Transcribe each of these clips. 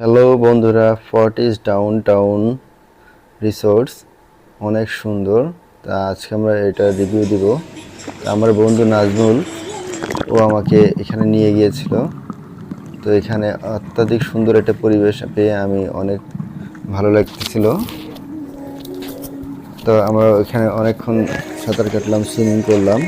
Hello বন্ধুরা Fortis down town resorts অনেক সুন্দর। তা আজকে আমরা এটা রিভিউ দিব। আমার বন্ধু নাজমুল, ও আমাকে এখানে নিয়ে গিয়েছিল। তো এখানে অত্যাধিক সুন্দর একটা পরিবেশ পেয়ে আমি অনেক ভালো লাগতেছিল। তো আমরা এখানে অনেকক্ষণ সাঁতার কাটলাম সুইমিং করলাম।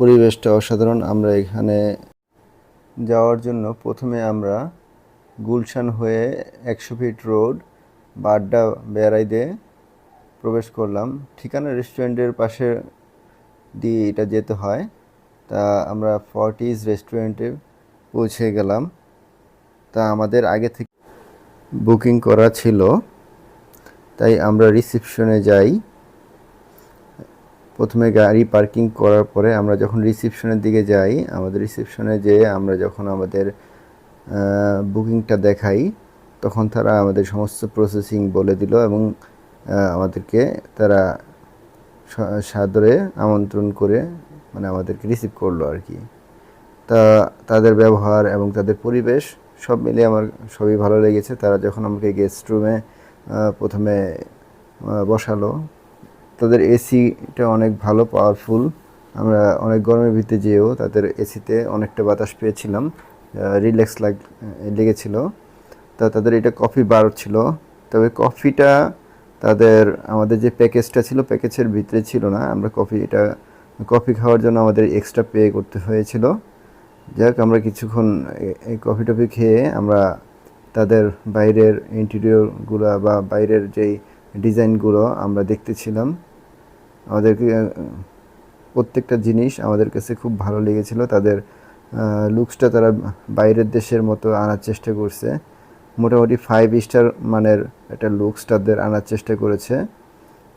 পরিবেশটা অসাধারণ। আমরা এখানে যাওয়ার জন্য প্রথমে আমরা গুলশান হয়ে একশো ফিট রোড, বাড্ডা বেড়াইদে প্রবেশ করলাম। ঠিকানা রেস্টুরেন্টের পাশে দিয়ে এটা যেতে হয়। তা আমরা ফর্টিজ রেস্টুরেন্টে পৌঁছে গেলাম। তা আমাদের আগে থেকে বুকিং করা ছিল। তাই আমরা রিসেপশনে যাই। প্রথমে গাড়ি পার্কিং করার পরে আমরা যখন রিসিপশনের দিকে যাই, আমাদের রিসেপশনে যেয়ে আমরা যখন আমাদের বুকিংটা দেখাই, তখন তারা আমাদের সমস্ত প্রসেসিং বলে দিল এবং আমাদেরকে তারা সাদরে আমন্ত্রণ করে মানে আমাদেরকে রিসিভ করল আর কি। তা তাদের ব্যবহার এবং তাদের পরিবেশ সব মিলিয়ে আমার সবই ভালো লেগেছে। তারা যখন আমাকে গেস্ট রুমে প্রথমে বসালো তাদের এসিটা অনেক ভালো পাওয়ারফুল আমরা অনেক গরমের ভিতরে যেয়েও তাদের এসিতে অনেকটা বাতাস পেয়েছিলাম। রিল্যাক্স লাগ লেগেছিল। তা তাদের এটা কফি বার ছিল। তবে কফিটা তাদের, আমাদের যে প্যাকেজটা ছিল প্যাকেজের ভিতরে ছিল না। আমরা কফি এটা কফি খাওয়ার জন্য আমাদের এক্সট্রা পে করতে হয়েছিল। যাক, আমরা কিছুক্ষণ এই কফি টফি খেয়ে আমরা তাদের বাইরের ইন্টেরিয়রগুলো বা বাইরের যেই ডিজাইনগুলো আমরা দেখতেছিলাম। আমাদেরকে প্রত্যেকটা জিনিস আমাদের কাছে খুব ভালো লেগেছিল। তাদের লুকসটা তারা বাইরের দেশের মতো আনার চেষ্টা করছে। মোটামুটি ফাইভ স্টার মানের একটা লুকস তাদের আনার চেষ্টা করেছে।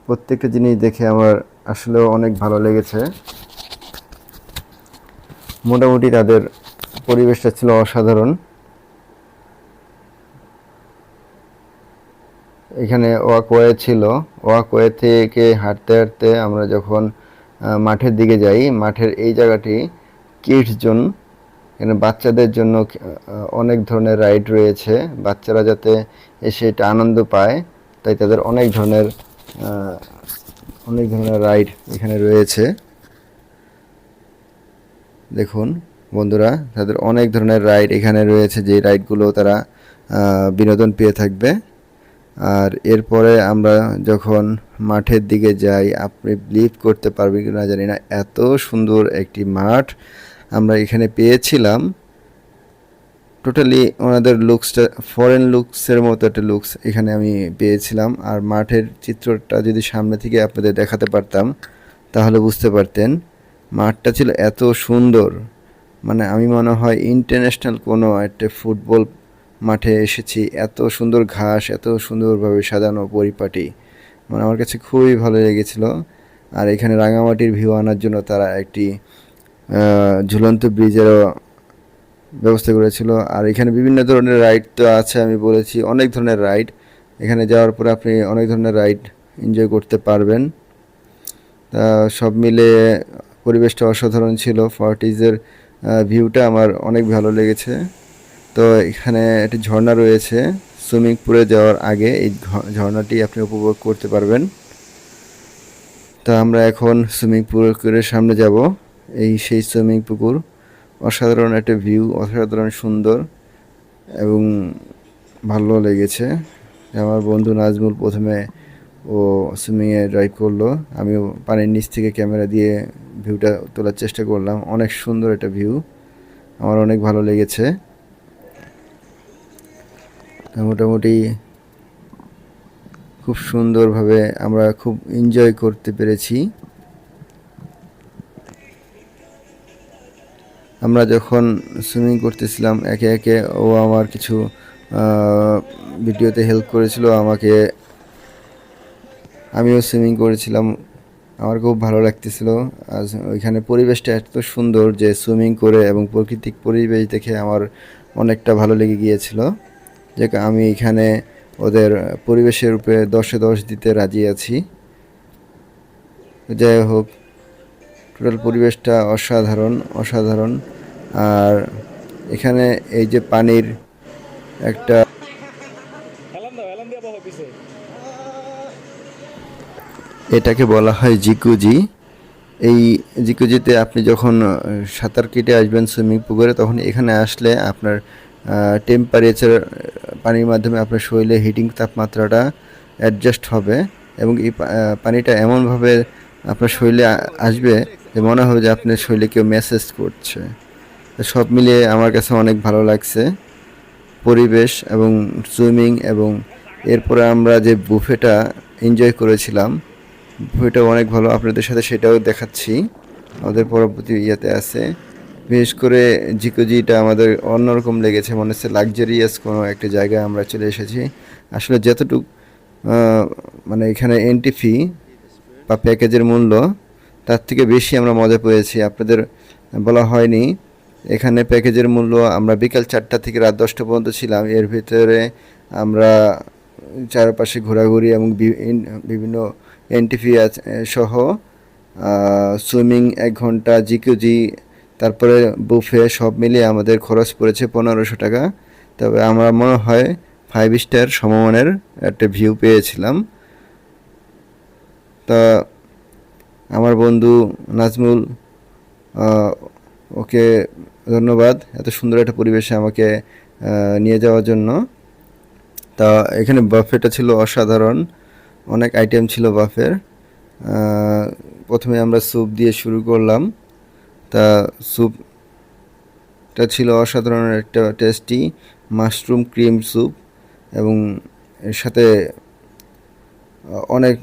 প্রত্যেকটা জিনিস দেখে আমার আসলেও অনেক ভালো লেগেছে। মোটামুটি তাদের পরিবেশটা ছিল অসাধারণ। এখানে ওয়াকওয়ে ছিল। ওয়াকওয়ে থেকে হাঁটতে হাঁটতে আমরা যখন মাঠের দিকে যাই, মাঠের এই জায়গাটি কিডস জোন। এখানে বাচ্চাদের জন্য অনেক ধরনের রাইড রয়েছে। বাচ্চারা যাতে এসে এটা আনন্দ পায়, তাই তাদের অনেক ধরনের অনেক ধরনের রাইড এখানে রয়েছে। দেখুন, বন্ধুরা, তাদের অনেক ধরনের রাইড এখানে রয়েছে। যে রাইডগুলো তারা বিনোদন পেয়ে থাকবে। আর এরপরে আমরা যখন মাঠের দিকে যাই, আপনি বিলিভ করতে পারবেন কি না জানি না। এত সুন্দর একটি মাঠ আমরা এখানে পেয়েছিলাম। টোটালি ওনাদের লুকসটা ফরেন লুকসের মতো একটা লুকস এখানে আমি পেয়েছিলাম। আর মাঠের চিত্রটা যদি সামনে থেকে আপনাদের দেখাতে পারতাম, তাহলে বুঝতে পারতেন মাঠটা ছিল এত সুন্দর। মানে আমি মনে হয় ইন্টারন্যাশনাল কোনো একটা ফুটবল মাঠে এসেছি। এত সুন্দর ঘাস, এত সুন্দরভাবে সাজানো পরিপাটি। মানে আমার কাছে খুবই ভালো লেগেছিল। আর এখানে রাঙামাটির ভিউ আনার জন্য তারা একটি ঝুলন্ত ব্রিজেরও ব্যবস্থা করেছিল। আর এখানে বিভিন্ন ধরনের রাইড তো আছে, আমি বলেছি, অনেক ধরনের রাইড এখানে যাওয়ার পরে আপনি অনেক ধরনের রাইড এনজয় করতে পারবেন। তা সব মিলে পরিবেশটা অসাধারণ ছিল। ফর্টিজের ভিউটা আমার অনেক ভালো লেগেছে। তো এখানে একটি ঝর্ণা রয়েছে। সুইমিং পুলে যাওয়ার আগে এই ঝর্ণাটি আপনি উপভোগ করতে পারবেন। তা আমরা এখন সুইমিং পুকুরের সামনে যাব। এই সেই সুইমিং পুকুর অসাধারণ একটা ভিউ, অসাধারণ সুন্দর এবং ভালো লেগেছে। আমার বন্ধু নাজমুল প্রথমে ও সুইমিংয়ে ড্রাইভ করল। আমি পানির নিচ থেকে ক্যামেরা দিয়ে ভিউটা তোলার চেষ্টা করলাম। অনেক সুন্দর একটা ভিউ আমার অনেক ভালো লেগেছে। মোটামুটি খুব সুন্দরভাবে আমরা খুব এনজয় করতে পেরেছি। আমরা যখন সুইমিং করতেছিলাম, একে একে ও আমার কিছু ভিডিওতে হেল্প করেছিল আমাকে। আমিও সুইমিং করেছিলাম, আমার খুব ভালো লাগতেছিল। আজ ওইখানে পরিবেশটা এত সুন্দর যে সুইমিং করে এবং প্রাকৃতিক পরিবেশ দেখে আমার অনেকটা ভালো লেগে গিয়েছিল। যে আমি এখানে ওদের পরিবেশের উপরে দশে দশ দিতে রাজি আছি। যাই হোক, টোটাল পরিবেশটা অসাধারণ অসাধারণ। আর এখানে এই যে পানির একটা এটাকে বলা হয় জিকুজি। এই জিকুজিতে আপনি যখন সাঁতার কেটে আসবেন সুইমিং পুকুরে, তখন এখানে আসলে আপনার টেম্পারেচার পানির মাধ্যমে আপনার শরীরে হিটিং তাপমাত্রাটা অ্যাডজাস্ট হবে এবং এই পানিটা এমনভাবে আপনার শরীরে আসবে যে মনে হবে যে আপনার শরীরে কেউ মেসেজ করছে। সব মিলিয়ে আমার কাছে অনেক ভালো লাগছে পরিবেশ এবং সুইমিং এবং এরপরে আমরা যে বুফেটা এনজয় করেছিলাম বুফেটা অনেক ভালো। আপনাদের সাথে সেটাও দেখাচ্ছি। আমাদের পরবর্তী ইয়েতে আছে। বিশেষ করে জিকোজিটা আমাদের অন্যরকম লেগেছে, মনে হচ্ছে লাক্সারিয়াস কোনো একটা জায়গায় আমরা চলে এসেছি। আসলে যতটুক মানে এখানে এন্ট্রি ফি বা প্যাকেজের মূল্য, তার থেকে বেশি আমরা মজা পেয়েছি। আপনাদের বলা হয়নি, এখানে প্যাকেজের মূল্য আমরা বিকাল চারটা থেকে রাত দশটা পর্যন্ত ছিলাম। এর ভিতরে আমরা চারপাশে ঘোরাঘুরি এবং বিভিন্ন এনটিভি সহ সুইমিং এক ঘণ্টা জিকিউজি তারপরে বুফে সব মিলিয়ে আমাদের খরচ পড়েছে পনেরোশো টাকা। তবে আমরা মনে হয় ফাইভ স্টার সমমানের একটা ভিউ পেয়েছিলাম। তা আমার বন্ধু নাজমুল ওকে ধন্যবাদ এত সুন্দর একটা পরিবেশে আমাকে নিয়ে যাওয়ার জন্য। তা এখানে বাফেটা ছিল অসাধারণ। অনেক আইটেম ছিল বাফের প্রথমে আমরা স্যুপ দিয়ে শুরু করলাম। তা স্যুপটা ছিল অসাধারণ একটা টেস্টি মাশরুম ক্রিম স্যুপ এবং এর সাথে অনেক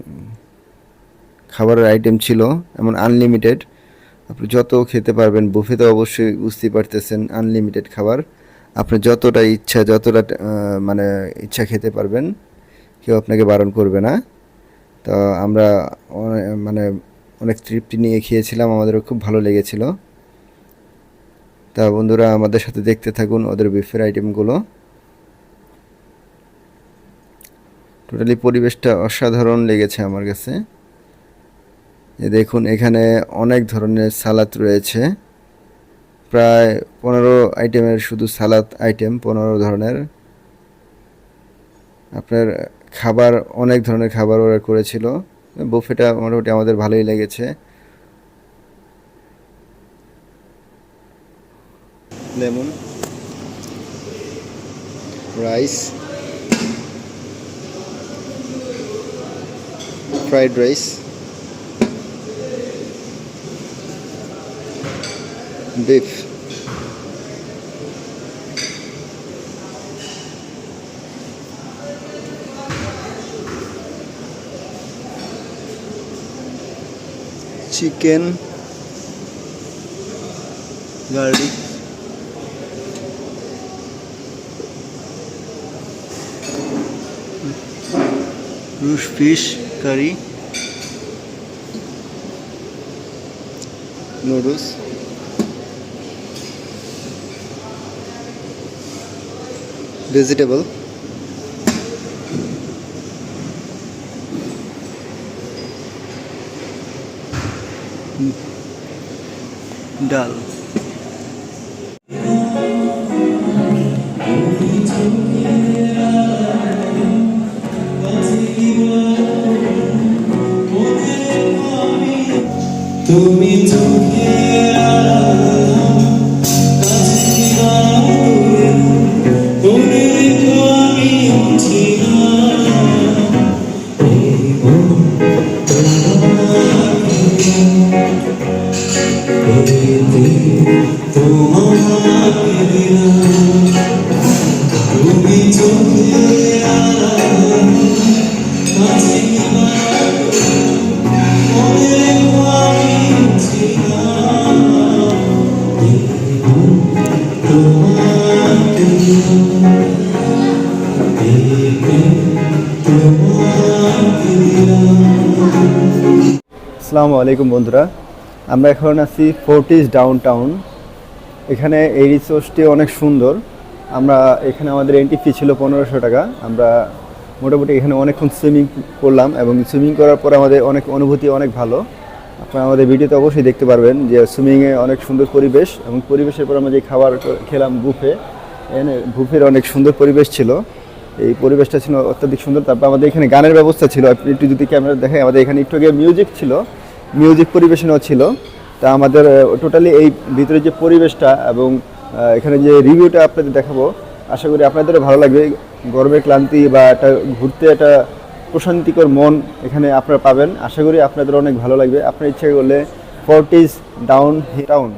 খাবারের আইটেম ছিল, এমন আনলিমিটেড আপনি যত খেতে পারবেন বুফেতে অবশ্যই বুঝতেই পারতেছেন আনলিমিটেড খাবার। আপনি যতটা ইচ্ছা, যতটা মানে ইচ্ছা খেতে পারবেন, কেউ আপনাকে বারণ করবে না। তো আমরা মানে অনেক তৃপ্তি নিয়ে খেয়েছিলাম, আমাদেরও খুব ভালো লেগেছিল। তা বন্ধুরা, আমাদের সাথে দেখতে থাকুন ওদের বিফের আইটেমগুলো টোটালি পরিবেশটা অসাধারণ লেগেছে আমার কাছে। দেখুন, এখানে অনেক ধরনের সালাদ রয়েছে। প্রায় পনেরো আইটেমের শুধু সালাদ আইটেম পনেরো ধরনের। আপনার খাবার, অনেক ধরনের খাবার অর্ডার করেছিল। বুফেটা মোটামুটি আমাদের ভালোই লেগেছে। Lemon rice fried rice beef chicken garlic roast fish curry noodles vegetable ডাল। তুমি আসসালামু আলাইকুম বন্ধুরা। আমরা এখন আছি ফোর্টিস ডাউন টাউন এখানে এই রিসোর্সটি অনেক সুন্দর। আমরা এখানে আমাদের এন্ট্রি ফি ছিল পনেরোশো টাকা। আমরা মোটামুটি এখানে অনেকক্ষণ সুইমিং করলাম এবং সুইমিং করার পর আমাদের অনেক অনুভূতি অনেক ভালো। আপনারা আমাদের ভিডিওতে অবশ্যই দেখতে পারবেন যে সুইমিংয়ে অনেক সুন্দর পরিবেশ এবং পরিবেশের পর আমরা যে খাবার খেলাম বুফে, এখানে বুফের অনেক সুন্দর পরিবেশ ছিল। এই পরিবেশটা ছিল অত্যাধিক সুন্দর। তারপর আমাদের এখানে গানের ব্যবস্থা ছিল। আপনি একটু যদি ক্যামেরা দেখেন, আমাদের এখানে একটু আগে মিউজিক ছিল। মিউজিক পরিবেশনও ছিল। তা আমাদের টোটালি এই ভিতরে যে পরিবেশটা এবং এখানে যে রিভিউটা আপনাদের দেখাবো, আশা করি আপনাদেরও ভালো লাগবে। গরমের ক্লান্তি বা একটা ঘুরতে একটা প্রশান্তিকর মন এখানে আপনারা পাবেন। আশা করি আপনাদের অনেক ভালো লাগবে। আপনার ইচ্ছা করলে ফোর্টিস ডাউন টাউন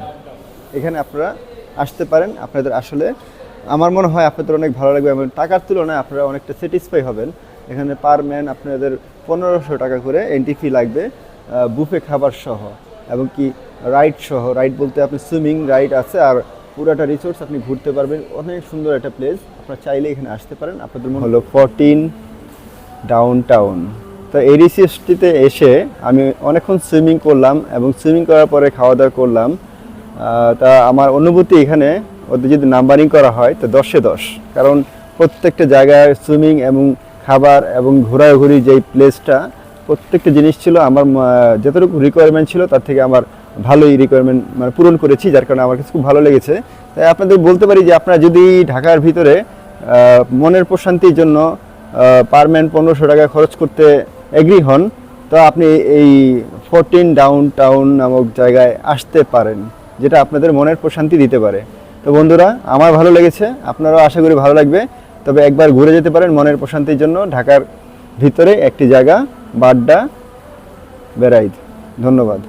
এখানে আপনারা আসতে পারেন। আপনাদের আসলে আমার মনে হয় আপনাদের অনেক ভালো লাগবে এবং টাকার তুলনায় আপনারা অনেকটা স্যাটিসফাই হবেন। এখানে পার ম্যান আপনাদের পনেরোশো টাকা করে এন্ট্রি ফি লাগবে বুফে খাবার সহ এবং কি রাইড সহ। রাইড বলতে আপনি সুইমিং রাইড আছে আর পুরাটা রিসোর্স আপনি ঘুরতে পারবেন। অনেক সুন্দর একটা প্লেস আপনারা চাইলে এখানে আসতে পারেন। আপনাদের মনে হলো ফোরটিন ডাউন টাউন তো এই রিসিপটিতে এসে আমি অনেকক্ষণ সুইমিং করলাম এবং সুইমিং করার পরে খাওয়া দাওয়া করলাম তা আমার অনুভূতি এখানে, ওদের যদি নাম্বারিং করা হয়, তো দশে দশ। কারণ প্রত্যেকটা জায়গায় সুইমিং এবং খাবার এবং ঘোরাঘুরি যেই প্লেসটা প্রত্যেকটা জিনিস ছিল আমার যতটুকু রিকোয়ারমেন্ট ছিল, তার থেকে আমার ভালোই রিকোয়ারমেন্ট মানে পূরণ করেছি, যার কারণে আমার কাছে খুব ভালো লেগেছে। তাই আপনাদের বলতে পারি যে আপনারা যদি ঢাকার ভিতরে মনের প্রশান্তির জন্য পার ম্যান পনেরোশো টাকা খরচ করতে এগ্রি হন, তো আপনি এই ফোরটিন ডাউন টাউন নামক জায়গায় আসতে পারেন, যেটা আপনাদের মনের প্রশান্তি দিতে পারে। তো বন্ধুরা, আমার ভালো লেগেছে, আপনারাও আশা করি ভালো লাগবে। তবে একবার ঘুরে যেতে পারেন মনের প্রশান্তির জন্য ঢাকার ভিতরে একটি জায়গা, বাড্ডা বেড়াইদ ধন্যবাদ।